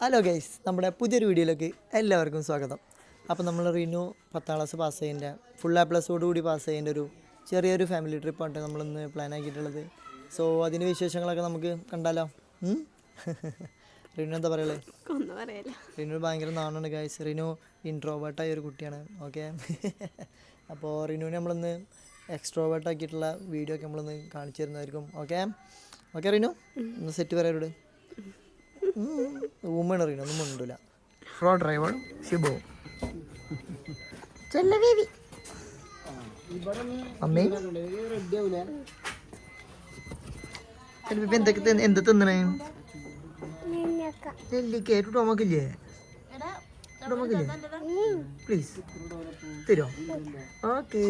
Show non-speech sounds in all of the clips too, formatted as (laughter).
Hello guys നമ്മുടെ പുതിയൊരു വീഡിയോയിലേക്ക് എല്ലാവർക്കും സ്വാഗതം. അപ്പോൾ നമ്മൾ റിനു പത്താം ക്ലാസ് പാസ് ചെയ്യേണ്ട ഫുൾ എ പ്ലസോടുകൂടി പാസ് ചെയ്യേണ്ട ഒരു ചെറിയൊരു ഫാമിലി ട്രിപ്പാണ് നമ്മളിന്ന് പ്ലാൻ ആക്കിയിട്ടുള്ളത്. സോ അതിന്റെ വിശേഷങ്ങളൊക്കെ നമുക്ക് കണ്ടാലോ? (laughs) റിനു എന്താ പറയുള്ളത് റിനു ഭയങ്കര നാണാണ് ഗൈസ് റിനു ഇൻട്രോവേർട്ടായ ഒരു കുട്ടിയാണ് ഓക്കെ (laughs) അപ്പോൾ റിനുവിനെ നമ്മളിന്ന് എക്സ്ട്രോവേർട്ട് ആക്കിയിട്ടുള്ള വീഡിയോ ഒക്കെ നമ്മളൊന്ന് കാണിച്ചു തരുന്നതായിരിക്കും ഓക്കെ ഓക്കെ റിനു? ഒന്ന് സെറ്റ് പറയാരോട് ഊമണ് റിനു ഒന്നും ഫ്രോ ഡ്രൈവർ ഷിബു. ചെല്ല ബേബി. അമ്മേ. എന്തൊക്കെ തിന്ന്- എന്ത് തിന്നണേ? നെല്ലിക്ക ടോമക്കില്ലേ? ടോമക്കില്ലേ? പ്ലീസ് തരുമോ ഓക്കെ.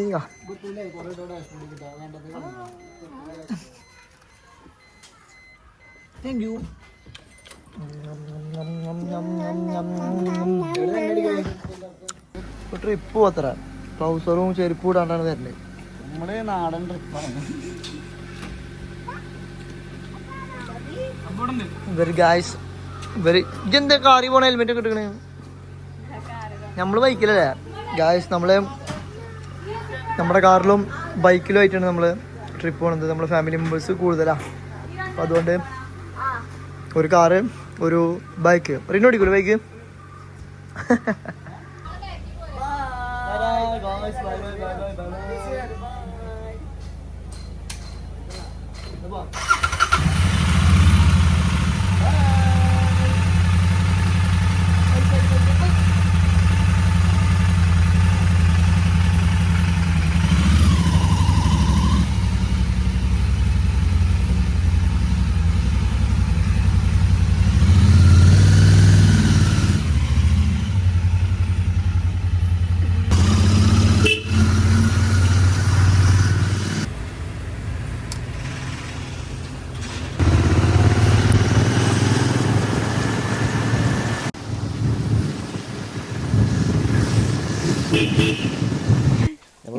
താങ്ക് യു ട്രിപ്പ് പോത്ര ട്രൗസറും ചെരുപ്പും ഇടാണ്ടാണ് വരുന്നത് നമ്മുടെ നാടൻ ട്രിപ്പാണ് ഗായ്സ് ഇവർ ഇതെന്താ കാറി പോണ ഹെൽമെറ്റ് ഒക്കെ ഇട്ടിക്കണേ? നമ്മൾ ബൈക്കിലല്ലേ ഗായ്സ് നമ്മളെ നമ്മുടെ കാറിലും ബൈക്കിലും ആയിട്ടാണ് നമ്മൾ ട്രിപ്പ് പോണത്. നമ്മുടെ ഫാമിലി മെമ്പേഴ്സ് കൂടുതലാ. അപ്പൊ അതുകൊണ്ട് ഒരു കാറ് ഒരു ബൈക്ക് റിനു ഓടിക്കൂല ബൈക്ക്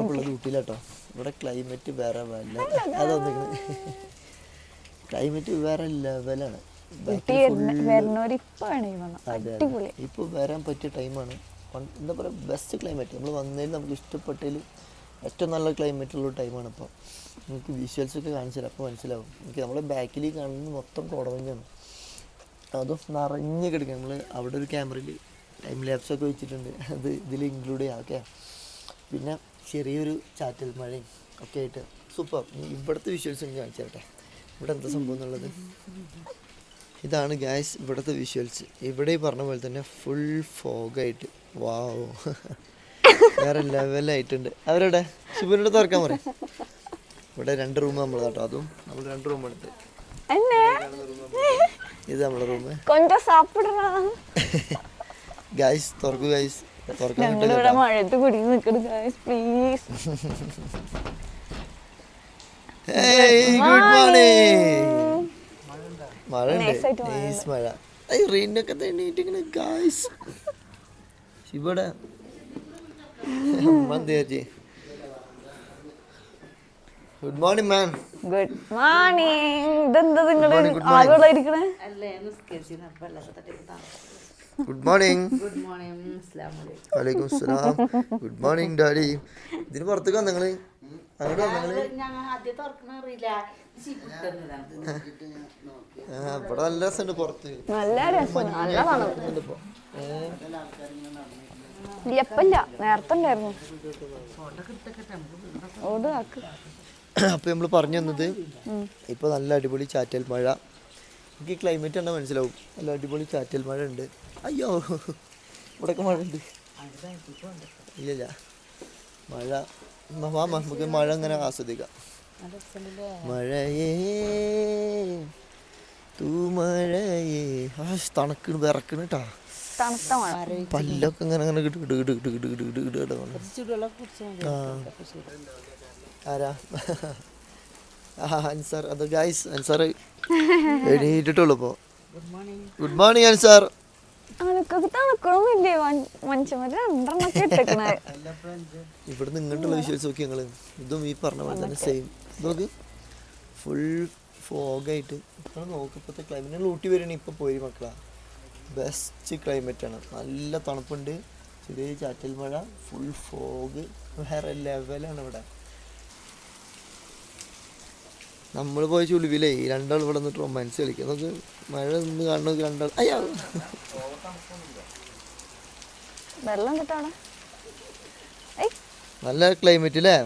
നമ്മളിപ്പോൾ ഊട്ടിയിലാട്ടോ. ഇവിടെ ക്ലൈമറ്റ് വേറെ വല്ല അതൊന്നും ക്ലൈമറ്റ് വേറെ ലെവലാണ്. ഇപ്പൊ വരാൻ പറ്റിയ ടൈമാണ് എന്താ പറയുക ബെസ്റ്റ് ക്ലൈമറ്റ് നമ്മൾ വന്നതിൽ നമുക്ക് ഇഷ്ടപ്പെട്ടതിൽ ഏറ്റവും നല്ല ക്ലൈമറ്റ് ഉള്ള ടൈമാണ് ഇപ്പോൾ നമുക്ക് വിഷ്വൽസ് ഒക്കെ കാണിച്ചു തരാം. അപ്പോൾ മനസ്സിലാവും. എനിക്ക് നമ്മളെ ബാക്കിൽ കാണുന്നത് മൊത്തം കോടമഞ്ഞാണ്. അതും നിറഞ്ഞ് കിടക്കുക നമ്മൾ അവിടെ ഒരു ക്യാമറയിൽ ടൈം ലാപ്സ് ഒക്കെ വെച്ചിട്ടുണ്ട്. അത് ഇതിൽ ഇൻക്ലൂഡ് ചെയ്യാം. ഓക്കെ പിന്നെ ചെറിയൊരു ചാറ്റൽ മഴയും ഒക്കെ ആയിട്ട് സൂപ്പർ. ഇവിടുത്തെ വിഷ്വൽസ് എനിക്ക് കാണിച്ചു തരട്ടെ ഇവിടെ എന്താ സംഭവം എന്നുള്ളത്? ഇതാണ് ഗ്യാസ് ഇവിടുത്തെ വിഷ്വൽസ് ഇവിടെ ഈ പറഞ്ഞ പോലെ തന്നെ ഫുൾ ഫോഗായിട്ട് വാവ് വേറെ ലെവലായിട്ടുണ്ട് അവരുടെ ശിവനോട് തുറക്കാൻ പറയും. ഇവിടെ രണ്ട് റൂം നമ്മൾ കേട്ടോ അതും നമ്മൾ രണ്ട് റൂം എടുത്ത്. ഇത് നമ്മുടെ റൂം ഗ്യാസ് തുറക്കും ഗ്യാസ് ഞങ്ങളിവിടെ മഴയത്ത് കുടുങ്ങി നിൽക്കരുത് പ്ലീസ് ഗുഡ് മോർണിംഗ് മഴ ഉണ്ട്? നൈസ് മഴ അയ്യ റെയിനൊക്കെ തേണ്ടിട്ടിങ്ങനെ ഗായ്സ് ഇവിടെ. മന്ദിയാച്ചി good morning ma'am good morning ഇതെന്താ നിങ്ങൾ ആളുകളായിരിക്കണേ അല്ലേ നിസ്കരിച്ചില്ല അപ്പം എല്ലാത്തിനും ഗുഡ് മോർണിംഗ് വലൈക്കും സ്ലാം ഗുഡ് മോർണിംഗ് ഡാഡി ഇതിന് പുറത്തേക്ക് വന്നങ്ങൾ അങ്ങോട്ട് വന്നങ്ങൾ ഇവിടെ നല്ല രസമുണ്ട് പുറത്ത്. അപ്പൊ നമ്മൾ പറഞ്ഞു തന്നത് ഇപ്പൊ നല്ല അടിപൊളി ചാറ്റൽ മഴ. എനിക്ക് ക്ലൈമറ്റ് കണ്ടാൽ മനസ്സിലാവും. നല്ല അടിപൊളി ചാറ്റൽ മഴ ഉണ്ട്. അയ്യോ. ഇവിടെയൊക്കെ മഴ ഉണ്ട് ഇല്ലില്ല. മഴ. വാ നമുക്ക് മഴ അങ്ങനെ ആസ്വദിക്കാം. മഴയേ തൂ മഴയേ ആ തണുക്കണ് വിറക്കണ് കേട്ടാ പല്ലൊക്കെ ഇങ്ങനെ അങ്ങനെ കിട്ടു കിട്ടു കിട്ടു കിട്ടു കിട്ടു കിട്ടു കിട്ടു കിട്ടു ആരാ? ആ അൻസാർ. അത് ഗായ്സ് അൻസാർ എണീറ്റിട്ടുള്ളൂ ഇപ്പോൾ ഗുഡ് മോർണിംഗ് അൻസാർ. അനക്കൊക്കെ തണുക്കണമില്ലേ മനുഷ്യന്മാര് രണ്ടെണ്ണൊക്കെ ഇട്ടേക്കണേ. ഇവിടുന്ന് ഇങ്ങോട്ടുള്ള വിഷ്വൽസ് നോക്കി ഞങ്ങൾ ഇതും ഈ പറഞ്ഞ പോലെ തന്നെ സെയിം നോക്ക്. ഫുൾ ഫോഗായിട്ട് ഇപ്പോൾ നോക്ക് ഇപ്പോഴത്തെ ക്ലൈമറ്റ് ഊട്ടി വരണേ ഇപ്പോൾ പോയി മക്കളാ. ബെസ്റ്റ് ക്ലൈമറ്റ് ആണ്. നല്ല തണുപ്പുണ്ട്. ചെറിയ ചാറ്റൽ മഴ ഫുൾ ഫോഗ് വേറെ ലെവലാണ് ഇവിടെ. നമ്മൾ പോയ ചുളിവിലേ രണ്ടാൾ ഇവിടെ നിന്നിട്ട് റൊമാൻസ് കളിക്കും നമുക്ക് മഴ നിന്ന് കാണുന്നത് രണ്ടാൾ അയ്യാ. വെള്ളം നല്ല ക്ലൈമറ്റ് അല്ലേ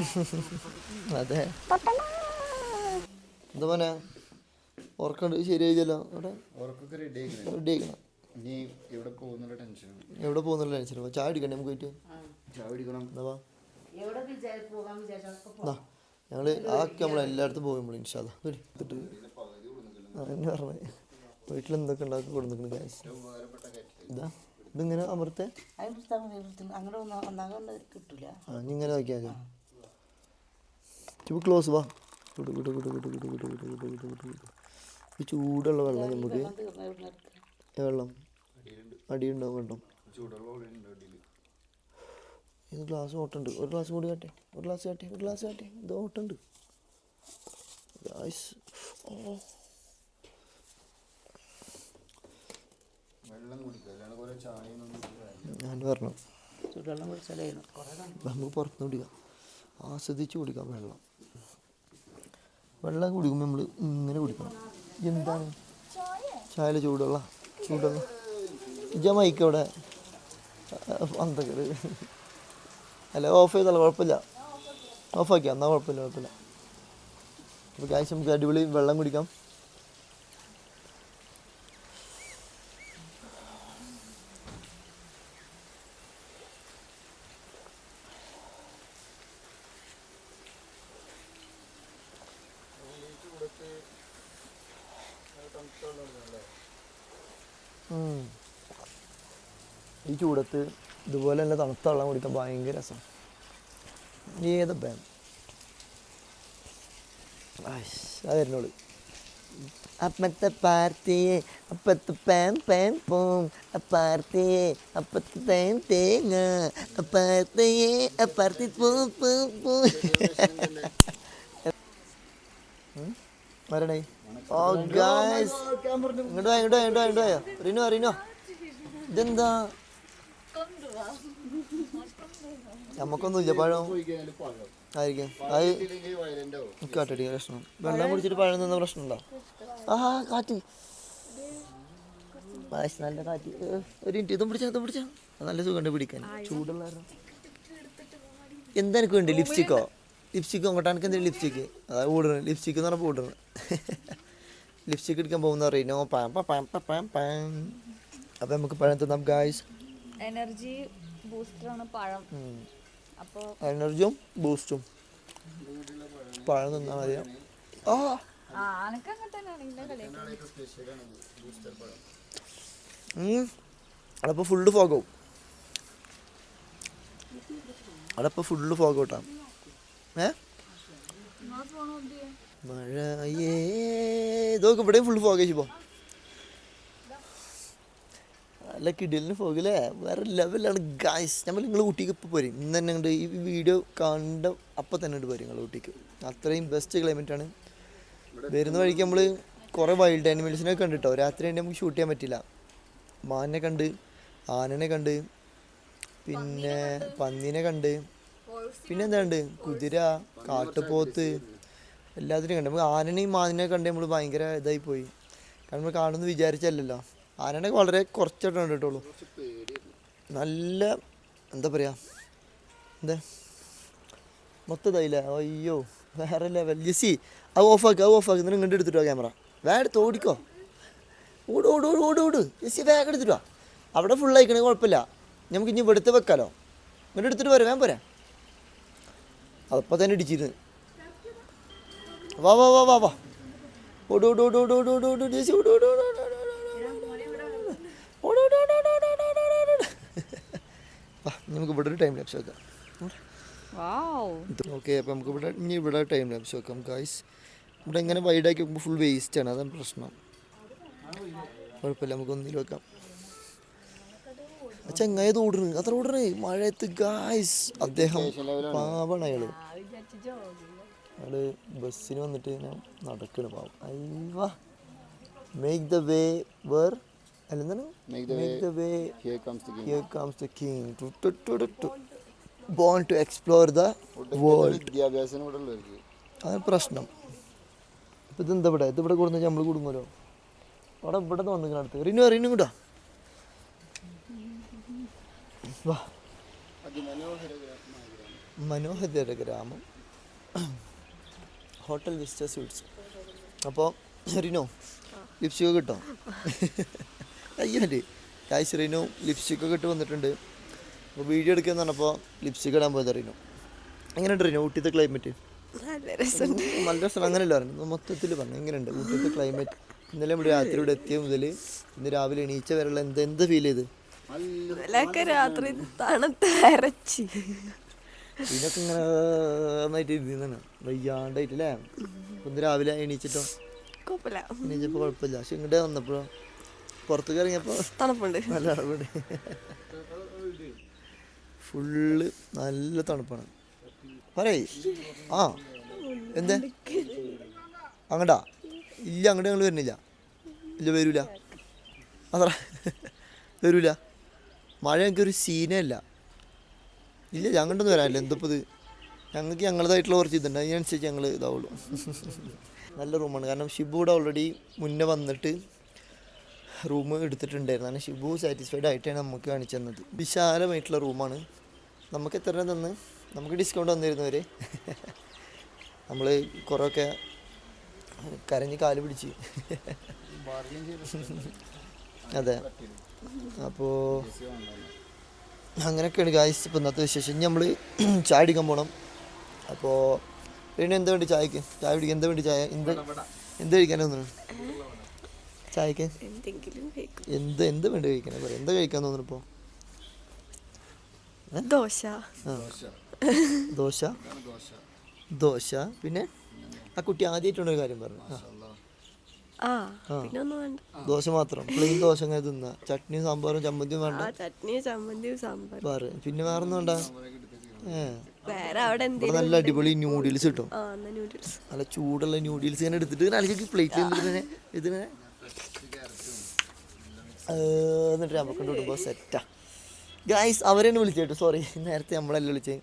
(laughs) അതെ. എന്താ മോനെ? ഓർക്കണ്ട് ശരിയായില്ലോ അവിടെ റെഡി റെഡി ആക്കണം എവിടെ പോകുന്നുള്ള ടെൻഷൻ ചായ അടിക്കണ്ടേ നമുക്ക് പോയിട്ട്? ചായ പിടിക്കണം എന്താ ഞങ്ങൾ ആക്കി നമ്മൾ എല്ലായിടത്തും പോകുമ്പോൾ ഇൻഷാല്ല എടുത്തിട്ട് എന്നെ പറഞ്ഞേ വീട്ടിൽ എന്തൊക്കെ ഉണ്ടാക്കി കൊടുത്തിട്ടുണ്ട് ഗ്യാസ് ഇതാ ഇതിങ്ങനെ അമൃത്തെ ഇങ്ങനെ നോക്കിയാൽ ചുപ്പ് ക്ലോസ് വാ വിട്ടു വിട്ടു വിട്ടു വിട്ടു വിട്ടു വിട്ടു വിട്ടു വിട്ടു വിട്ടു വിട്ടു വിട്ടു ഈ ചൂടുള്ള വെള്ളം നമുക്ക് വെള്ളം അടിയുണ്ടാവും കേട്ടോ ഇത് ഗ്ലാസ് ഓട്ടുണ്ട്. ഒരു ഗ്ലാസ് കൂടി കാട്ടെ. ഒരു ഗ്ലാസ് കാട്ടെ. ഒരു ഗ്ലാസ് കാട്ടെ. ഇത് ഓട്ടുണ്ട്. ഗായ്സ് ഓ. ചായ ഞാൻ പറഞ്ഞു. വെള്ളം കുടിച്ചാലേ കുറേ നമുക്ക് പുറത്തുനിന്ന് കുടിക്കാം. ആസ്വദിച്ച് കുടിക്കാം വെള്ളം. വെള്ളം കുടിക്കുമ്പോൾ നമ്മൾ ഇങ്ങനെ കുടിക്കണം. എന്താണ്? ചായയിൽ ചൂടുള്ള ചൂടുള്ള ജമൈക്ക് മൈക്ക് അവിടെ. അന്തക്കട് അല്ല ഓഫ് ചെയ്താൽ കുഴപ്പമില്ല. ഓഫ് ആക്കിയാൽ എന്നാൽ കുഴപ്പമില്ല കുഴപ്പമില്ല. അപ്പോൾ കാശ് നമുക്ക് അടിപൊളി വെള്ളം കുടിക്കാം. ഈ ചൂടത്ത് ഇതുപോലെ തന്നെ തണുത്ത വെള്ളം കുടിക്കാൻ ഭയങ്കര രസം. ഏത് ബാം അതായിരുന്നോൾ അപ്പത്തെ പാർത്തിയെ അപ്പത്തെ പാൻ പാൻ പോം. അപ്പാർത്തിയെ അപ്പത്തെ തേൻ തേങ്ങ. അപ്പാർത്തിയെ അപ്പാർത്തി പൂ പൂ പൂ. വരണേ. ഓ ഗായ്സ്. ഇങ്ങോട്ട് വാ ഇങ്ങോട്ട് വാ ഇങ്ങോട്ട് വാ ഇങ്ങോട്ട് വായോ റിനോ റിനോ. ഇതെന്താ? നമുക്കൊന്നുമില്ല ഇല്ല. പഴം ആയിരിക്കും. അത് കാട്ടടി പ്രശ്നം വെള്ളം കുടിച്ചിട്ട് പഴം നിന്ന പ്രശ്നമുണ്ടോ? ആ കാറ്റ്. നല്ല കാറ്റ്. ഒരു മിനിറ്റ്. ഇതും പിടിച്ചാ ഇതും പിടിച്ചാ. നല്ല സുഖമുണ്ട് പിടിക്കാൻ. ചൂടുള്ള എന്താ എനിക്ക് വേണ്ടി? ലിപ്സ്റ്റിക്കോ? ലിപ്സ്റ്റിക്ക് അങ്ങോട്ട് എനിക്ക് എന്തെങ്കിലും ലിപ്സ്റ്റിക്ക്? അതാ ഓടണം ലിപ്സ്റ്റിക്ക് എന്ന് പറഞ്ഞപ്പോൾ ഓടണം ലിപ്സ്റ്റിക്ക് എടുക്കാൻ പോകുന്ന അറിയാം പാം പാം പാം പാം പാം. അപ്പം നമുക്ക് പഴം നമുക്ക് ഗായ്സ് എനർജി ബൂസ്റ്ററാണ് പഴം. അപ്പോൾ എനർജിയും ബൂസ്റ്റും. പഴം തിന്നാൽ മതി ആ. ആ ഫോഗ് ആവും അതപ്പോ. അടപ്പോൾ ഫുള്ള് ഫോഗ് അടപ്പോൾ ഫുള്ള് ഫോഗൗട്ടാ ഏ? മഴയേ. ഇതൊക്കെ ഇവിടെയും ഫുള്ള് ഫോഗ് പോ നല്ല കിടിലിന് പോകില്ലേ വേറെ ലെവലാണ് ഗായ്സ് നമ്മൾ നിങ്ങൾ ഊട്ടിക്ക് ഇപ്പോൾ പോരും. ഇന്ന് തന്നെ ഉണ്ട് ഈ വീഡിയോ കണ്ട അപ്പം തന്നെ ഉണ്ട് പോരും നിങ്ങൾ ഊട്ടിക്ക്. അത്രയും ബെസ്റ്റ് ക്ലൈമറ്റ് ആണ്. വരുന്ന വഴിക്ക് നമ്മൾ കുറേ വൈൽഡ് ആനിമൽസിനെ കണ്ടിട്ടോ. രാത്രി ആയിട്ട് നമുക്ക് ഷൂട്ട് ചെയ്യാൻ പറ്റില്ല. മാനിനെ കണ്ട് ആനനെ കണ്ട് പിന്നെ പന്നീനെ കണ്ട് പിന്നെ എന്താ ഉണ്ട് കുതിര കാട്ടുപോത്ത് എല്ലാത്തിനെയും കണ്ട്. നമുക്ക് ആനനെയും മാനിനെ കണ്ട് നമ്മൾ ഭയങ്കര ഇതായി പോയി. കാരണം നമ്മൾ കാണുമെന്ന് വിചാരിച്ചല്ലല്ലോ. ആനയുടെ വളരെ കുറച്ചായിട്ട് കണ്ടിട്ടുള്ളൂ നല്ല എന്താ പറയുക എന്താ മൊത്തതായില്ല അയ്യോ വേറെ ലെവൽ ജെസി അത് ഓഫാക്കുക അത് ഓഫാക്കുക നിങ്ങൾ കണ്ടു എടുത്തിട്ടോ ക്യാമറ വേറെ ഓടിക്കോ ഓട് ഓട് ഓട് ഓട് ഓട് ജെസി വേഗം എടുത്തിട്ടോ അവിടെ ഫുൾ ആയിക്കണേ കുഴപ്പമില്ല നമുക്ക് ഇനി വെടുത്ത് വെക്കാലോ ഇങ്ങോട്ട് എടുത്തിട്ട് പോരാ വേഗം പോരാ അതപ്പോൾ തന്നെ ഇടിച്ചിരുന്ന് വാ വാ വാ വാ വാ ഓട് ഓട് ഓട് ഓട് ഓട് ഓട് ഓട് ജെസി ഓട് ഓട് ഓട് ഓട് നമുക്ക് ഇവിടെ ഒരു ടൈം ലാപ്സ് വെക്കാം. ഓക്കെ അപ്പോൾ നമുക്ക് ഇവിടെ ഇനി ഇവിടെ ടൈം ലാപ്സ് വെക്കാം ഗായ്സ് ഇവിടെ ഇങ്ങനെ വൈഡ് ആക്കി വെക്കുമ്പോൾ ഫുൾ വേസ്റ്റ് ആണ് അതാണ് പ്രശ്നം. കുഴപ്പമില്ല നമുക്ക് ഒന്നിൽ വെക്കാം. ചങ്ങായത് ഓടുന്നു അത്ര ഓടണേ മഴയത്ത് ഗായ്സ് അദ്ദേഹം പാവാണ് അയാൾ. അയാൾ ബസ്സിന് വന്നിട്ട് ഞാൻ നടക്കണ് പാവം. അയ്യ മേക്ക് ദ വേ വേർ അല്ല എന്താണ് Make make the way Here comes the king. Here comes the king born to explore the world വിദ്യാഭ്യാസം ഇവിടെ ഉള്ളവർക്ക് അതാണ് പ്രശ്നം. ഇപ്പം ഇതെന്താ ഇവിടെ? ഇത് ഇവിടെ കൊടുന്ന് നമ്മൾ കൊടുങ്ങല്ലോ അവിടെ ഇവിടെ നിന്ന് വന്നിങ്ങനെ അടുത്ത് റിനു റിനു കൂട്ടാ വാ. മനോഹര ഗ്രാമം. Hotel Vista sweets. അപ്പോൾ റിനോ ലിപ്സ്റ്റിക്ക് കിട്ടോ? അയ്യല്ലേ കാശ് റീനു ലിപ്സ്റ്റിക് ഒക്കെ ഇട്ട് വന്നിട്ടുണ്ട്. അപ്പോൾ വീഡിയോ എടുക്കാന്ന് പറഞ്ഞപ്പോൾ ലിപ്സ്റ്റിക്ക് ഇടാൻ പോയത് റിനു. എങ്ങനെയുണ്ട് റിനു ഊട്ടിയത്തെ ക്ലൈമറ്റ് നല്ല രസം നല്ല രസം. അങ്ങനെയല്ല പറഞ്ഞു മൊത്തത്തിൽ പറഞ്ഞു എങ്ങനെയുണ്ട് ഊട്ടിയത്തെ ക്ലൈമറ്റ് ഇന്നലെ ഇവിടെ രാത്രി ഇവിടെ എത്തിയ മുതൽ ഇന്ന് രാവിലെ എണീച്ച വരെയുള്ള എന്ത് എന്ത് ഫീൽ ചെയ്ത്? ഇന്നലെയൊക്കെ രാത്രി തണുത്ത് അരച്ച്. ഇതിനൊക്കെ ഇങ്ങനെ നന്നായിട്ട് ഇരുന്നാണ്. വയ്യാണ്ടായിട്ടില്ലേ ഇന്ന് രാവിലെ എണീച്ചിട്ടോ? കുഴപ്പമില്ല. എണീച്ചപ്പോൾ കുഴപ്പമില്ല. പക്ഷെ ഇങ്ങോട്ട് വന്നപ്പോഴോ? പുറത്തേക്ക് ഇറങ്ങിയപ്പോൾ തണുപ്പുണ്ട്. നല്ല തണുപ്പുണ്ട്. ഫുള്ള് നല്ല തണുപ്പാണ്. പറയ്. ആ. എന്തേ? അങ്ങടാ ഇല്ല അങ്ങോട്ട് ഞങ്ങൾ വരുന്നില്ല. ഇല്ല വരൂല. അത്ര. വരൂല. മഴ ഞങ്ങൾക്ക് ഒരു സീനേ അല്ല ഇല്ല ഞങ്ങോട്ടൊന്നും വരാനില്ല എന്തപ്പോൾ ഇത്? ഞങ്ങൾക്ക് ഞങ്ങളതായിട്ടുള്ള കുറച്ച് ഇതുണ്ട്. അതിനനുസരിച്ച് ഞങ്ങൾ ഇതാവുള്ളൂ. നല്ല റൂമാണ്. കാരണം ഷിബു ഇവിടെ ഓൾറെഡി മുന്നേ വന്നിട്ട് റൂം എടുത്തിട്ടുണ്ടായിരുന്നു. ഷിബു സാറ്റിസ്ഫൈഡ് ആയിട്ടാണ് നമുക്ക് കാണിച്ചു തന്നത്. വിശാലമായിട്ടുള്ള റൂമാണ്. നമുക്ക് എത്ര രൂപ തന്ന്? നമുക്ക് ഡിസ്കൗണ്ട് തന്നിരുന്നവർ നമ്മൾ കുറേയൊക്കെ കരഞ്ഞ് കാൽ പിടിച്ച്. അതെ. അപ്പോൾ അങ്ങനെയൊക്കെയാണ് ഗായ്സ് ഇപ്പം ഇന്നത്തെ വിശേഷം. ഇനി നമ്മൾ ചായ അടിക്കാൻ പോകണം അപ്പോൾ പിന്നെ എന്താ വേണ്ടി ചായക്ക്? ചായ പിടിക്കാൻ എന്താ വേണ്ടി ചായ? എന്ത്? എന്ത് കഴിക്കാനൊന്നും ചായക്ക്? എന്ത് എന്ത് വേണ്ട കഴിക്കണേ? പറയാം. എന്താ കഴിക്കാൻ തോന്നുന്നു ഇപ്പോൾ ദോശ. ദോശ? ദോശ. പിന്നെ? ആ കുട്ടി ആദ്യമായിട്ടുള്ള ഒരു കാര്യം പറഞ്ഞു. ദോശ മാത്രം. പ്ലെയിൻ ദോശ അങ്ങനെ തിന്ന. ചട്നിയും സാമ്പാറും ചമ്മന്തിയും വേണ്ട. ചട്നി ചമ്മന്തി സാമ്പാർ പിന്നെ വേറെ ഒന്നും വേണ്ട ഇവിടെ നല്ല അടിപൊളി ന്യൂഡിൽസ് കിട്ടും. നല്ല ചൂടുള്ള ന്യൂഡിൽസ് ഇങ്ങനെ എടുത്തിട്ട് പ്ലേറ്റ് ഇതിനെ എന്നിട്ട് നമുക്ക് വിടുമ്പോൾ സെറ്റാ ഗായ്സ് അവരെന്നെ വിളിച്ചു സോറി നേരത്തെ നമ്മളല്ല വിളിച്ചേ.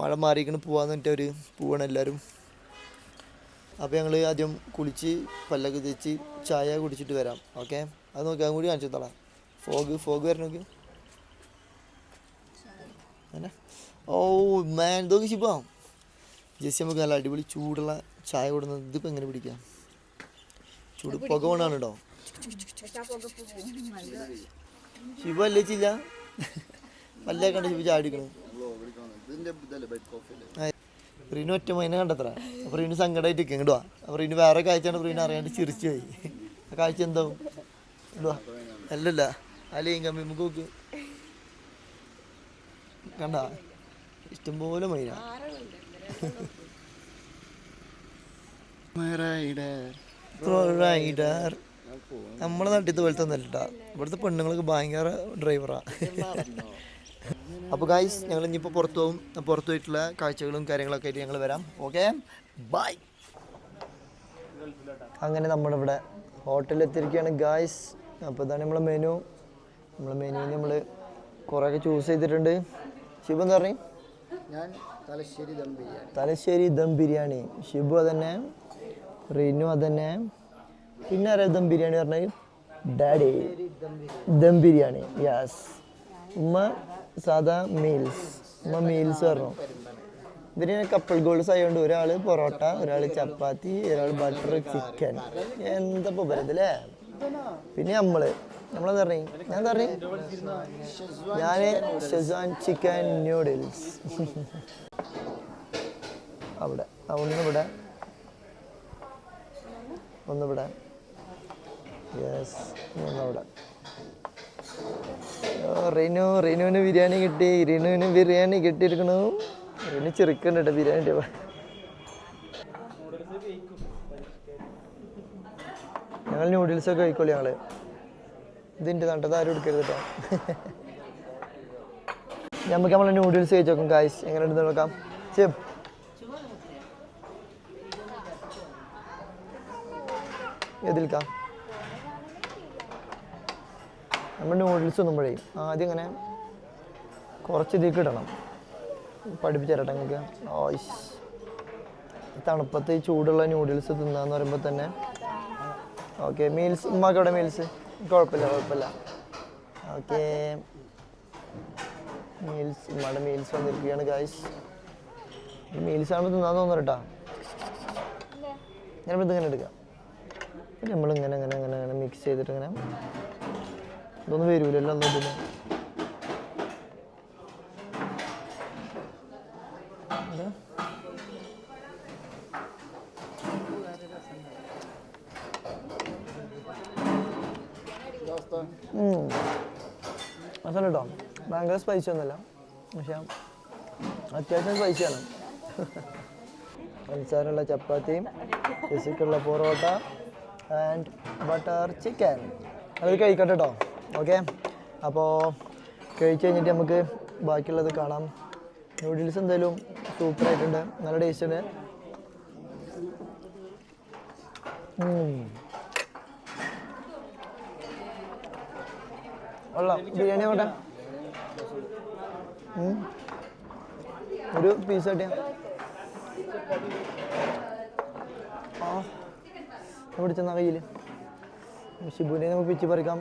മഴ മാറിയിക്കണ് പോവാന്ന് പറഞ്ഞിട്ട് അവർ പോവാണ് എല്ലാവരും അപ്പോൾ ഞങ്ങൾ ആദ്യം കുളിച്ച് പല്ലൊക്കെ തേച്ച് ചായ കുടിച്ചിട്ട് വരാം. ഓക്കെ അത് നോക്കി അതും കൂടി കാണിച്ചു തളാം ഫോഗ് ഫോഗ് വരണം നോക്കി ഓ മാൻ ഇതൊക്കെ ശിപ്പാ ജെസ്സി നമുക്ക് നല്ല അടിപൊളി ചൂടുള്ള ചായ കൊടുക്കുന്നത് ഇതിപ്പോൾ എങ്ങനെ പിടിക്കാം ചൂട് പുക കൊണ്ടാണ് കേട്ടോ. ശിവ അല്ലേ ചില്ല പല്ലേ കണ്ട് ശിവ ചാടിക്കണു. പ്രീന ഒറ്റ മൈനെ കണ്ടത്ര. പ്രീന സങ്കടമായിട്ട് ഇരിക്കും ഇങ്ങോട്ട് വാ. അപ്പോൾ റീനു വേറെ കാഴ്ചയാണ് പ്രീന അറിയാണ്ട് ചിരിച്ചു പോയി. ആ കാഴ്ച എന്താവും? ഇങ്ങോട്ട് അല്ലല്ല അല്ലേ കമ്മി നമുക്ക് നോക്ക്. കണ്ട? ഇഷ്ടംപോലെ മൈന. റൈഡർ നമ്മളെ നാട്ടിൽ പോലത്തെ ഒന്നല്ല ഇവിടുത്തെ പെണ്ണുങ്ങൾക്ക് ഭയങ്കര ഡ്രൈവറാ. അപ്പോൾ ഗായ്സ് ഞങ്ങൾ ഇനിയിപ്പോൾ പുറത്തു പോകും പുറത്തു പോയിട്ടുള്ള കാഴ്ചകളും കാര്യങ്ങളൊക്കെ ആയിട്ട് ഞങ്ങൾ വരാം. ഓക്കെ ബൈ അങ്ങനെ നമ്മുടെ ഇവിടെ ഹോട്ടലിൽ എത്തിയിരിക്കുകയാണ് ഗായ്സ് അപ്പോൾ ഇതാണ് നമ്മളെ മെനു നമ്മളെ മെനുവിന് നമ്മൾ കുറേയൊക്കെ ചൂസ് ചെയ്തിട്ടുണ്ട്. ശിവ എന്താ പറഞ്ഞു? ഞാൻ തലശ്ശേരി ദം ബിരിയാണി. തലശ്ശേരി ദം ബിരിയാണി. ഷിബു അതന്നെ. റിനു അതന്നെ. പിന്നെ ആരാ ദം ബിരിയാണി പറഞ്ഞത് ഡാഡി. ദം ബിരിയാണി. യെസ് ഉമ്മ സാധാ മീൽസ് ഉമ്മ മീൽസ് പറഞ്ഞു? ഇവർ കപ്പിൾ ഗോൾസ് ആയതുകൊണ്ട് ഒരാൾ പൊറോട്ട ഒരാൾ ചപ്പാത്തി ഒരാൾ ബട്ടർ ചിക്കൻ എന്താ പറയുന്നല്ലേ പിന്നെ നമ്മൾ. നമ്മളെന്താ പറഞ്ഞു? ഞാൻ പറഞ്ഞു? ഞാൻ ഷെസാൻ ചിക്കൻ ന്യൂഡിൽസ് അവിടെ. ആ, ഒന്നിവിടെ ഒന്നിവിടെ. യെസ് ഒന്നവിടെ റിനു റിനുവിന് ബിരിയാണി കിട്ടി. റിനുവിന് ബിരിയാണി കിട്ടിയിരിക്കണു. റിനു ചെറുക്കണ്ട കേട്ടോ ബിരിയാണി ഞങ്ങൾ നൂഡിൽസ് ഒക്കെ കഴിക്കോളൂ ഞങ്ങൾ. ഇതിന്റെ നട്ടത് ആരും എടുക്കരുത് കേട്ടോ നമുക്ക് നമ്മളെ നൂഡിൽസ് കഴിച്ച് നോക്കാം കായ്സ് എങ്ങനെ ഉണ്ടെന്ന് നോക്കാം. ശരി ഏതിൽക്കാ? നമ്മൾ നൂഡിൽസ് ഒന്നുമ്പോഴേ ആദ്യം ഇങ്ങനെ കുറച്ച് ഇതിൽ ഇടണം. പഠിപ്പിച്ചു തരട്ടെ നിങ്ങൾക്ക് ഓയ്സ്. തണുപ്പത്ത് ഈ ചൂടുള്ള നൂഡിൽസ് തിന്നാന്ന് പറയുമ്പോൾ തന്നെ ഓക്കെ മീൽസ് ഉമ്മാക്കോടെ മീൽസ് കുഴപ്പമില്ല കുഴപ്പമില്ല. ഓക്കെ മീൽസ് ഉമ്മയുടെ മീൽസ് വന്നിരിക്കുകയാണ് ഗായ്സ് മീൽസ് ആണ് തിന്നാന്ന് തോന്നുന്നു കേട്ടോ. ഞാനിപ്പോൾ ഇതിങ്ങനെ എടുക്കാം. നമ്മളിങ്ങനെ ഇങ്ങനെ ഇങ്ങനെ ഇങ്ങനെ മിക്സ് ചെയ്തിട്ട് ഇങ്ങനെ ഇതൊന്നും വരൂലല്ലോ ഒന്നും ഇതില്ല. മസാല ഭയങ്കര സ്പൈസി ഒന്നുമല്ല. പക്ഷെ അത്യാവശ്യം സ്പൈസിയാണ് പഞ്ചസാരയുള്ള ചപ്പാത്തിയും ഫിസിക്കുള്ള പൊറോട്ട ആൻഡ് ബട്ടർ ചിക്കൻ അത് കഴിക്കട്ടെ കേട്ടോ ഓക്കെ അപ്പോൾ കഴിച്ച് കഴിഞ്ഞിട്ട് നമുക്ക് ബാക്കിയുള്ളത് കാണാം. നൂഡിൽസ് എന്തായാലും സൂപ്പർ ആയിട്ടുണ്ട്. നല്ല ടേസ്റ്റ് ഉണ്ട്. ബിരിയാണി ആവട്ടെ. ഒരു പീസ് കിട്ടിയ ആ ഇവിടെ ചെന്നാ കയ്യിൽ ഷിബുവിനെ നമുക്ക് പിച്ച് പറിക്കാം.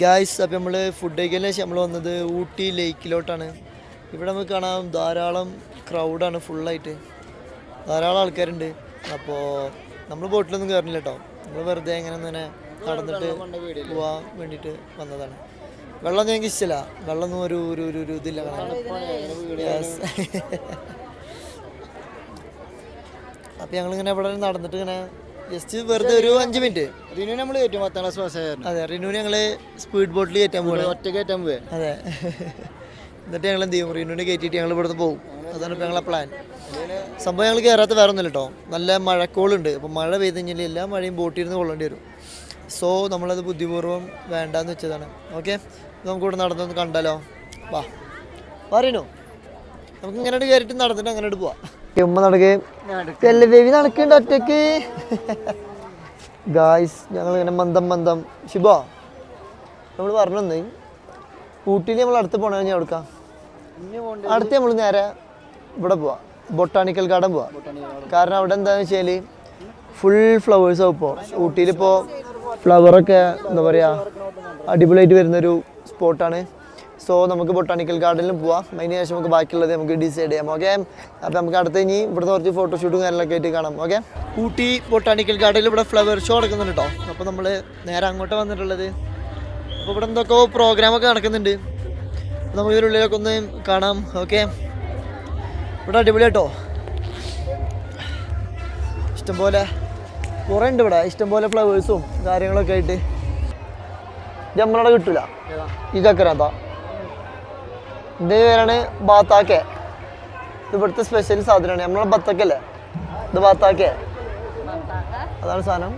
ഗായ്സ് അപ്പം നമ്മൾ ഫുഡ് കഴിക്കലിന് ശേഷം നമ്മൾ വന്നത് ഊട്ടി ലേക്കിലോട്ടാണ്. ഇവിടെ നമുക്ക് കാണാം ധാരാളം ക്രൗഡാണ് ഫുള്ളായിട്ട് ധാരാളം ആൾക്കാരുണ്ട്. അപ്പോൾ നമ്മൾ ബോട്ടിലൊന്നും കയറില്ല കേട്ടോ നമ്മൾ വെറുതെ ഇങ്ങനെ തന്നെ നടന്നിട്ട് പോവാൻ വേണ്ടിയിട്ട് വന്നതാണ്. വെള്ളം ഞങ്ങൾക്ക് ഇഷ്ടമല്ല വെള്ളമൊന്നും ഒരു ഒരു ഒരു ഒരു ഇതില്ല. അപ്പൊ ഞങ്ങളിങ്ങനെ ഇവിടെ നടന്നിട്ട് ഇങ്ങനെ ജസ്റ്റ് വെറുതെ ഒരു അഞ്ച് മിനിറ്റ് റിനു നമ്മൾ കയറ്റും പത്താം ക്ലാസ് പാസ്സായിരുന്നു അതെ റിനു ഞങ്ങൾ സ്പീഡ് ബോട്ടിൽ കയറ്റാൻ പോകണം ഒറ്റ കയറ്റാൻ പോവേ? അതെ. എന്നിട്ട് ഞങ്ങൾ എന്ത് ചെയ്യും? റിനുവിനെ കയറ്റിയിട്ട് ഞങ്ങൾ ഇവിടുന്ന് പോകും അതാണ് ഇപ്പോൾ ഞങ്ങളെ പ്ലാൻ സംഭവം ഞങ്ങൾ കയറാത്ത വേറെ ഒന്നുമില്ല കേട്ടോ നല്ല മഴക്കോളുണ്ട്. അപ്പോൾ മഴ പെയ്ത് കഴിഞ്ഞാൽ എല്ലാ മഴയും ബോട്ടിൽ നിന്ന് കൊള്ളേണ്ടി വരും. സോ നമ്മളത് ബുദ്ധിപൂർവം വേണ്ടാന്ന് വെച്ചതാണ്. ഓക്കെ നമുക്ക് ഇവിടെ നടന്നൊന്ന് കണ്ടാലോ? വാ. പറയണു. നമുക്ക് ഇങ്ങനെ കയറിയിട്ട് നടന്നിട്ട് അങ്ങനെ പോവാം. ഉമ്മ നടക്കേവി ബേബി നടക്കുന്നുണ്ട് ഒറ്റയ്ക്ക് ഗായ്സ് ഞങ്ങൾ ഇങ്ങനെ മന്ദം മന്ദം. ശിബോ നമ്മൾ പറഞ്ഞൊന്ന് ഊട്ടിയിൽ നമ്മൾ അടുത്ത് പോണ കഴിഞ്ഞാൽ എടുക്കാം അടുത്ത് നമ്മൾ നേരെ ഇവിടെ പോവാം. ബൊട്ടാണിക്കൽ ഗാർഡൻ പോവാം. കാരണം അവിടെ എന്താണെന്ന് വെച്ചാൽ ഫുൾ ഫ്ലവേഴ്സ് ആവും ഇപ്പോൾ ഊട്ടിയിലിപ്പോൾ ഫ്ലവറൊക്കെ എന്താ പറയുക അടിപൊളിയായിട്ട് വരുന്നൊരു സ്പോട്ടാണ്. സോ നമുക്ക് ബൊട്ടാണിക്കൽ ഗാർഡനിലും പോവാം. അതിന് ശേഷം നമുക്ക് ബാക്കിയുള്ളത് നമുക്ക് ഡിസൈഡ് ചെയ്യാം. ഓക്കെ അപ്പോൾ നമുക്ക് അടുത്ത് ഇനി ഇവിടുന്ന് കുറച്ച് ഫോട്ടോഷൂട്ടും കാര്യങ്ങളൊക്കെ ആയിട്ട് കാണാം. ഓക്കെ ഊട്ടി ബൊട്ടാണിക്കൽ ഗാർഡനിൽ ഇവിടെ ഫ്ലവർ ഷോ നടക്കുന്നുണ്ട് കേട്ടോ അപ്പോൾ നമ്മൾ നേരെ അങ്ങോട്ട് വന്നിട്ടുള്ളത്. അപ്പോൾ ഇവിടെ എന്തൊക്കെയോ പ്രോഗ്രാമൊക്കെ നടക്കുന്നുണ്ട്. നമുക്ക് ഇതിനുള്ളിലൊക്കെ ഒന്ന് കാണാം. ഓക്കെ ഇവിടെ അടിപൊളി കേട്ടോ ഇഷ്ടംപോലെ കുറേ ഉണ്ട് ഇവിടെ. ഇഷ്ടംപോലെ ഫ്ലവേഴ്സും കാര്യങ്ങളൊക്കെ ആയിട്ട്. നമ്മളവിടെ കിട്ടൂല. ഈ ചക്കരാത്ത ഇതിന്റെ പേരാണ് ബാത്താക്കെ. ഇത് ഇവിടുത്തെ സ്പെഷ്യൽ സാധനമാണ്. നമ്മളെ ബത്തക്കല്ലേ? ഇത് ബാത്താക്കെ. അതാണ് സാധനം.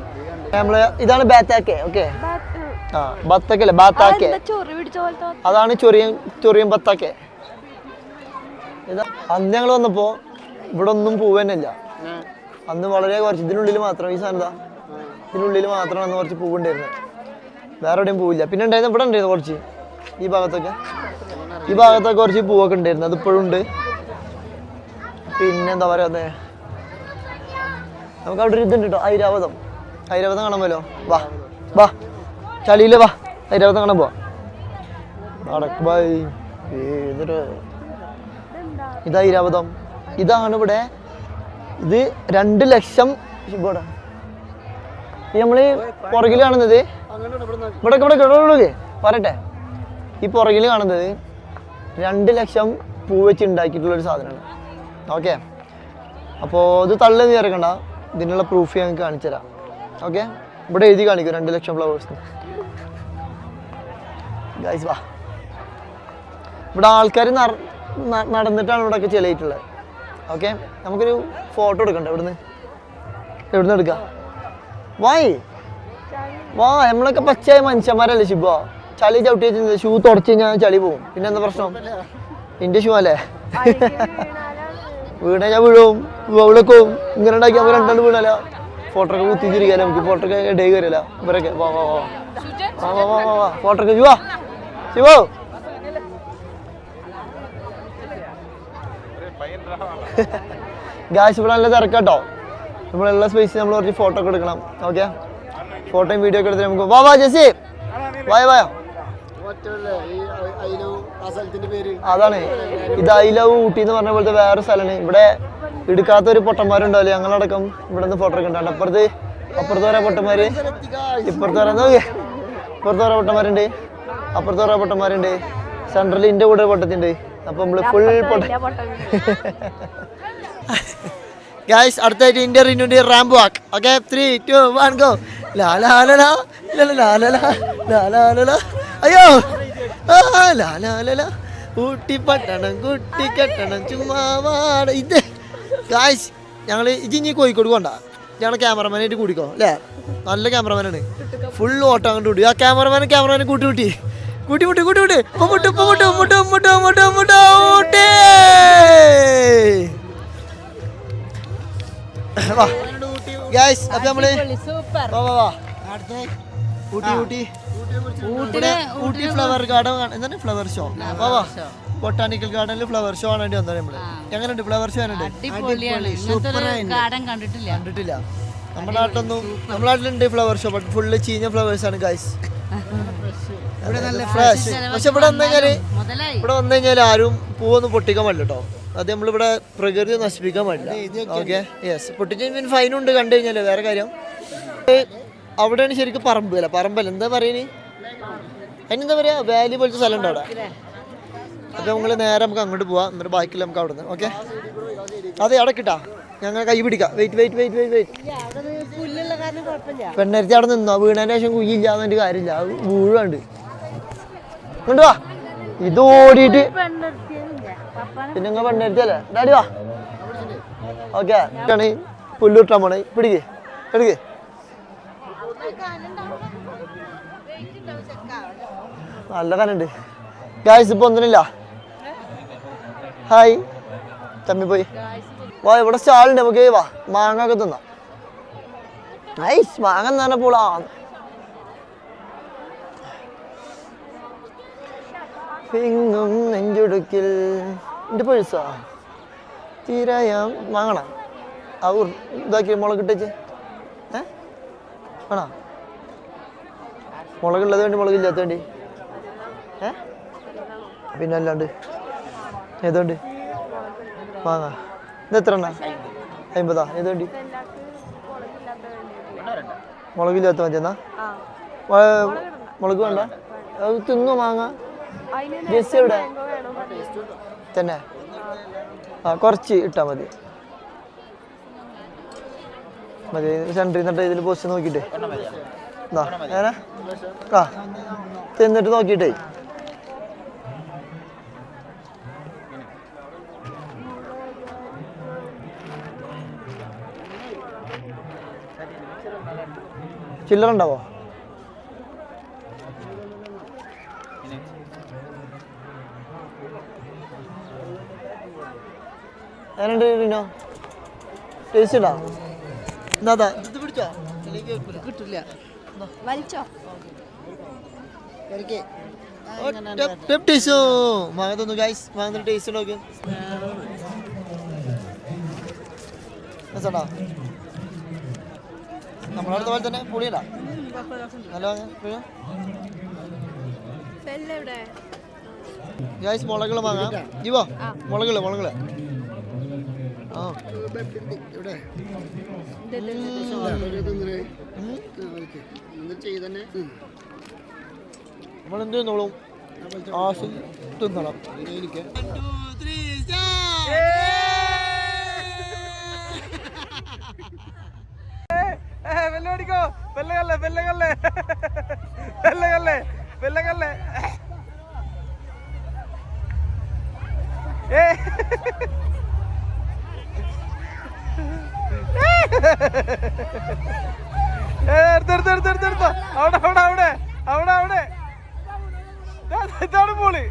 നമ്മൾ ഇതാണ് ബാത്താക്കെ ഓക്കെ? ആ ബത്തക്കല്ലേ? ബാത്താക്കെ. അതാണ് ചൊറിയൻ ചൊറിയൻ ബത്താക്കെ. ഇതാ അന്ന് ഞങ്ങൾ വന്നപ്പോ ഇവിടെ ഒന്നും പൂവന്നില്ല അന്ന് വളരെ കുറച്ച് ഇതിനുള്ളിൽ മാത്രം ഈ സാധനം ഇതാ. ഇതിനുള്ളിൽ മാത്രമാണ് അന്ന് കുറച്ച് പൂവുണ്ടായിരുന്നത് വേറെ എവിടെയും പൂവില്ല. പിന്നെ ഉണ്ടായിരുന്നു ഇവിടെ ഉണ്ടായിരുന്നു കുറച്ച്. ഈ ഭാഗത്തൊക്കെ. ഈ ഭാഗത്തൊക്കെ കുറച്ച് പൂവൊക്കെ ഉണ്ടായിരുന്നു. അതിപ്പോഴും ഉണ്ട്. പിന്നെന്താ അതെ നമുക്ക് അവിടെ ഒരു ഇതുണ്ട് കേട്ടോ ഐരാവതം. ഐരാവതം കാണാൻ പോലോ വാ വാ. ചളിയിൽ വാ ഐരാവതം കാണാൻ പോവാ. നടക്ക് ബൈ. ഏതൊരു ഇത് ഐരാവതം. ഇതാണ് ഇവിടെ ഇത് രണ്ട് ലക്ഷം ഇവിടെ. നമ്മൾ പുറകിൽ കാണുന്നത് ഇവിടെ ഇവിടെ കിടക്കുള്ളൂ പറയട്ടെ. ഈ പുറകിൽ കാണുന്നത് രണ്ട് ലക്ഷം പൂ വെച്ച് ഉണ്ടാക്കിയിട്ടുള്ള ഒരു സാധനമാണ്. ഓക്കെ? അപ്പോൾ ഇത് തള്ളി ഇറക്കണ്ട ഇതിനുള്ള പ്രൂഫ് ഞങ്ങൾക്ക് കാണിച്ചു തരാം. ഓക്കെ? ഇവിടെ എഴുതി കാണിക്കും രണ്ട് ലക്ഷം ഫ്ലവേഴ്സ് ഗൈസ് വാ. ഇവിടെ ആൾക്കാർ നടന്നിട്ടാണ് ഇവിടെയൊക്കെ ചെലയിട്ടുള്ളത് ഓക്കെ നമുക്കൊരു ഫോട്ടോ എടുക്കണ്ട ഇവിടുന്ന്? എവിടുന്ന് എടുക്കാം? വായ് വാ നമ്മളൊക്കെ പച്ചയായ മനുഷ്യന്മാരല്ലേ ശിബോ ചളി ചവിട്ടി വെച്ചിരുന്നത് ഷൂ തുടച്ച് കഴിഞ്ഞാൽ ചളി പോവും. പിന്നെ എന്താ പ്രശ്നം? എന്റെ ഷൂ അല്ലേ? വീണാ ഞാൻ വീഴും. വീളക്കും. ഇങ്ങനെ ഉണ്ടാക്കി അവർ രണ്ടാണ്ട് വീണല്ല ഫോട്ടോ ഒക്കെ കുത്തിച്ചിരിക്കാലോ നമുക്ക്. ഫോട്ടോ ഒക്കെ ഇടയിൽ കയറിയല്ലോ ഇവരൊക്കെ. വാ വാ വാ വാ. വാ വാ വാ ഫോട്ടോ ഒക്കെ. ശിവോ ശിവോ ഗായ്സ് ഇവിടെ നല്ല തിരക്കാട്ടോ. നമ്മളുള്ള സ്പേസിൽ നമ്മൾ കുറച്ച് ഫോട്ടോ ഒക്കെ എടുക്കണം. ഓക്കെ ഫോട്ടോയും വീഡിയോ ഒക്കെ എടുത്തിട്ട് നമുക്ക് വാ വാ ജെസ്സി. വായ വായ. അതാണ്. ഇത് ഐ ലവ് ഊട്ടി എന്ന് പറഞ്ഞ പോലത്തെ വേറെ സ്ഥലമാണ്. ഇവിടെ എടുക്കാത്ത ഒരു പൊട്ടന്മാരുണ്ടാവില്ല? ഞങ്ങളടക്കം ഇവിടെ നിന്ന് ഫോട്ടോ ഒക്കെ ഉണ്ടാവും അപ്പുറത്ത് അപ്പുറത്ത് വരെ പൊട്ടന്മാര്. ഇപ്പുറത്ത് വരെ നോക്കിയേ. ഇപ്പുറത്ത് വരെ പൊട്ടന്മാരുണ്ട്. അപ്പുറത്ത് വരെ പൊട്ടന്മാരുണ്ട്. സെൻട്രലിൽ ഇന്റെ കൂടെ പൊട്ടത്തിണ്ട്. അപ്പോൾ നമ്മൾ ഫുൾ ഗായ്സ് അടുത്തായിട്ട് India റിന്യൂന്റെ ramp walk okay three two one go ലാലാലല ലാലാലല ലാലാലല അയ്യോ ആ ലാലാലല ഊട്ടി പട്ടണം കുട്ടി കെട്ടണം ചുമ്മാവാട ഇത് ഗായ്സ് ഞങ്ങൾ ഇതിനി കോഴിക്കോട് കൊണ്ട ഞങ്ങൾ ക്യാമറമാനായിട്ട് കൂടിക്കോ അല്ലേ നല്ല ക്യാമറമാനാണ് ഫുൾ ഓട്ടോ അങ്ങോട്ട് കൂടി ആ ക്യാമറമാൻ ക്യാമറമാനെ കൂട്ടി കൂട്ടി കൂട്ടി കൂട്ടി കൂട്ടി കൂട്ടി ഇപ്പൊ മുട്ടും ഇപ്പൊ മുട്ടും മുട്ടും മുട്ടും മുട്ടും മുട്ടും. ഊട്ടി വാ. ഗായ്സ് അപ്പൊ നമ്മൾ വാ വാ വാ. ഊട്ടി ഊട്ടി. ഇവിടെ ഊട്ടി ഫ്ലവർ ഗാർഡൻ എന്താണ് ഫ്ലവർ ഷോ വാ വാ. ബൊട്ടാണിക്കൽ ഗാർഡനിൽ ഫ്ലവർ ഷോ ആണ് വേണ്ടി വന്നത് നമ്മൾ. എങ്ങനെയുണ്ട് ഫ്ലവർ ഷോ കണ്ടിട്ടില്ല. കണ്ടിട്ടില്ല. നമ്മുടെ നാട്ടിലൊന്നും നമ്മുടെ നാട്ടിലുണ്ട് ഫ്ലവർ ഷോ ബട്ട് ഫുള്ള് ചീഞ്ഞ ഫ്ലവേഴ്സ് ആണ് ഗൈസ് (laughs) ഇവിടെ നല്ല ഫ്രഷ് പക്ഷെ ഇവിടെ വന്നു കഴിഞ്ഞാൽ ഇവിടെ വന്നു കഴിഞ്ഞാൽ ആരും പൂവൊന്നും പൊട്ടിക്കാൻ പാടില്ല കേട്ടോ അത് നമ്മളിവിടെ പ്രകൃതി നശിപ്പിക്കാൻ പാടില്ല. ഓക്കെ യെസ് പൊട്ടിച്ച് പിന്നെ ഫൈൻ ഉണ്ട് കണ്ടു കഴിഞ്ഞാൽ. വേറെ കാര്യം. അവിടെയാണ് ശരിക്കും പറമ്പ് അല്ല? പറമ്പല്ല? എന്താ പറയുന്നത് അതിനെന്താ പറയാ? വാലി പോലത്തെ സ്ഥലം ഉണ്ട് അവിടെ? അപ്പൊ നമ്മൾ നേരെ നമുക്ക് അങ്ങോട്ട് പോവാം. എന്നിട്ട് ബാക്കിൽ നമുക്ക് അവിടെ നിന്ന് ഓക്കെ അതെ അവിടെ കിട്ടാ ഞങ്ങൾ കൈ പിടിക്കാം. Wait wait wait wait wait പുല്ലുള്ള കാരണം കുഴപ്പമില്ല. പെണ്ണരുത്തി അവിടെ നിന്നോ? വീണതിന് ശേഷം കുയ്യില്ല എന്നൊരു കാര്യമില്ല. അത് വീഴുണ്ട് ഇങ്ങോട്ട് വാ ഇത് ഓടിയിട്ട്. പിന്നെ നിങ്ങൾ പെണ്ണെടുത്തല്ലേ ഡാഡി വാ ഓക്കെ. ആണ് കിട്ടാൻ പോണേ പിടിക്ക്. എടുക്ക്. നല്ല കനുണ്ട്. ഗായ്സ് ഇപ്പൊ ഒന്നിനില്ല. ഹായ് തമ്മി പോയി വാ ഇവിടെ സ്റ്റാളുണ്ട്. നമുക്ക് വാ. മാങ്ങ ഒക്കെ തിന്നാം. മാങ്ങ തന്നെ പറഞ്ഞപ്പോൾ പിങ്ങും നെഞ്ചൊടുക്കിൽ. എന്റെ പേഴ്സാ തിരയാം വാങ്ങണ? ആ ഉർ ഇതാക്കി മുളക് ഇട്ടേച്ച്? ഏ? വേണോ? മുളകുള്ളത് വേണ്ടി മുളകില്ലാത്ത വേണ്ടി? ഏ? പിന്നെ അല്ലാണ്ട്? ഏതുണ്ട് വാങ്ങാ. ഇത് എത്ര എണ്ണ? അമ്പതാ ഏത് വേണ്ടി? മുളകില്ലാത്ത മതി എന്നാ? മുളക് വേണ്ട? അത് തിന്നു മാങ്ങ? ജെസ്സി എവിടെ? തന്നെ. ആ കുറച്ച് ഇട്ടാ മതി. മതി സെന്ററിൽ നിന്നിട്ട് ഇതിൽ പോസ്റ്റ് നോക്കിയിട്ടേ. ആ തിന്നിട്ട് നോക്കിയിട്ടേ. ചില്ലറ എങ്ങനെയുണ്ട് പിന്നെ ടേസ്റ്റ് ഉണ്ടോ എന്നാ ഇത് പിടിച്ചോ. കിട്ടില്ല വലിച്ചോ. ടേസ്റ്റോ മാങ്ങ തന്നു ഗൈസ് മാങ്ങ ടേസ്റ്റ് നോക്കി. രസമുണ്ടോ? നമ്മളടുത്ത പോലെ തന്നെ പുളിയല്ല നല്ല എവിടെ ഗൈസ് മുളകൾ വാങ്ങാം. ജീവോ മുളകൾ മുളകൾ നമ്മളെന്ത് തിന്നോളും ആശം തിന്നണം എനിക്ക് വെല്ലുവിളിക്കോ വെല്ലകല്ലേ വെല്ലകല്ലേ വെല്ലകല്ലേ വെല്ലകല്ലേ ഏ. അവിടെ അവിടെ അവിടെ. അവിടെ അവിടെ. ഇതാണ് പോളി.